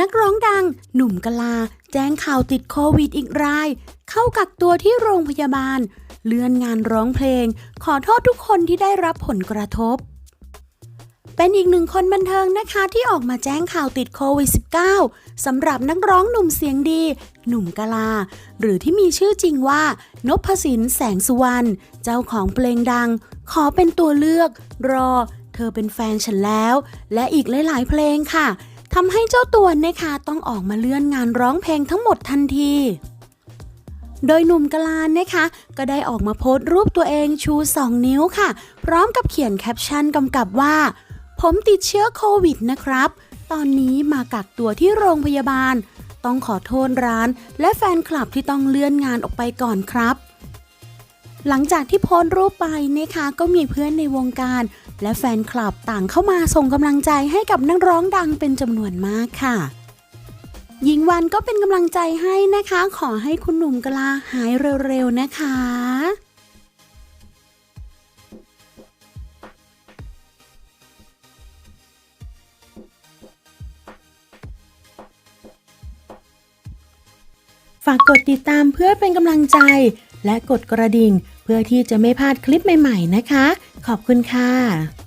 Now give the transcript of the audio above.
นักร้องดัง หนุ่มกะลา แจ้งข่าวติดโควิดอีกราย เข้ากักตัวที่โรงพยาบาล เลื่อนงานร้องเพลง ขอโทษทุกคนที่ได้รับผลกระทบ เป็นอีกหนึ่งคนบันเทิงนะคะที่ออกมาแจ้งข่าวติดโควิด -19 สำหรับนักร้องหนุ่มเสียงดี หนุ่มกะลา หรือที่มีชื่อจริงว่านพสินแสงสุวรรณเจ้าของเพลงดัง ขอเป็นตัวเลือก รอ เธอเป็นแฟนฉันแล้ว และอีกหลาย ๆ เพลงค่ะ ทำให้เจ้าตัวนะคะต้องออกมาเลื่อนงานร้องเพลงทั้งหมดทันที โดยหนุ่มกลานนะคะ ก็ได้ออกมาโพสต์รูปตัวเองชู2นิ้วค่ะ พร้อมกับเขียนแคปชั่นกำกับว่า ผมติดเชื้อโควิดนะครับ ตอนนี้มากักตัวที่โรงพยาบาล ต้องขอโทษร้าน และแฟนคลับที่ต้องเลื่อนงานออกไปก่อนครับหลังจากที่โพสต์รูปไปนะคะก็มีเพื่อนในวงการ และแฟนคลับต่างเข้ามาส่งกำลังใจให้กับนักร้องดังเป็นจำนวนมากค่ะหญิงวันก็เป็นกำลังใจให้นะคะ ขอให้คุณหนุ่มกะลาหายเร็วๆนะคะ ฝากกดติดตามเพื่อเป็นกำลังใจและกดกระดิ่ง เพื่อที่จะไม่พลาดคลิปใหม่ ๆ นะคะ ขอบคุณค่ะ